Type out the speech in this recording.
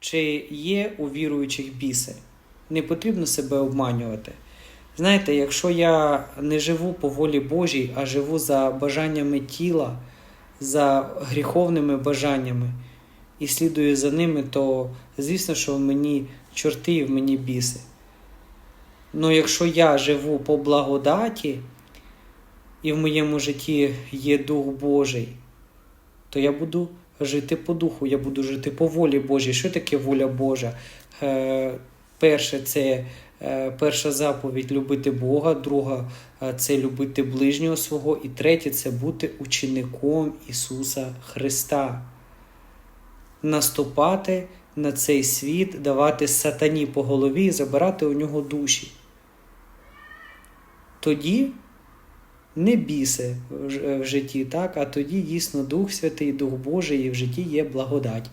чи є у віруючих біси. Не потрібно себе обманювати. Знаєте, якщо я не живу по волі Божій, а живу за бажаннями тіла, за гріховними бажаннями і слідую за ними, то звісно, що в мені чорти і в мені біси. Ну, якщо я живу по благодаті, і в моєму житті є Дух Божий, то я буду жити по духу, я буду жити по волі Божій. Що таке воля Божа? Е, перше, це е, перша заповідь любити Бога, друга е, це любити ближнього свого, і третє це бути учеником Ісуса Христа. Наступати на цей світ, давати сатані по голові і забирати у нього душі. Тоді не біси в житті, так? а тоді дійсно Дух Святий, Дух Божий, і в житті є благодать.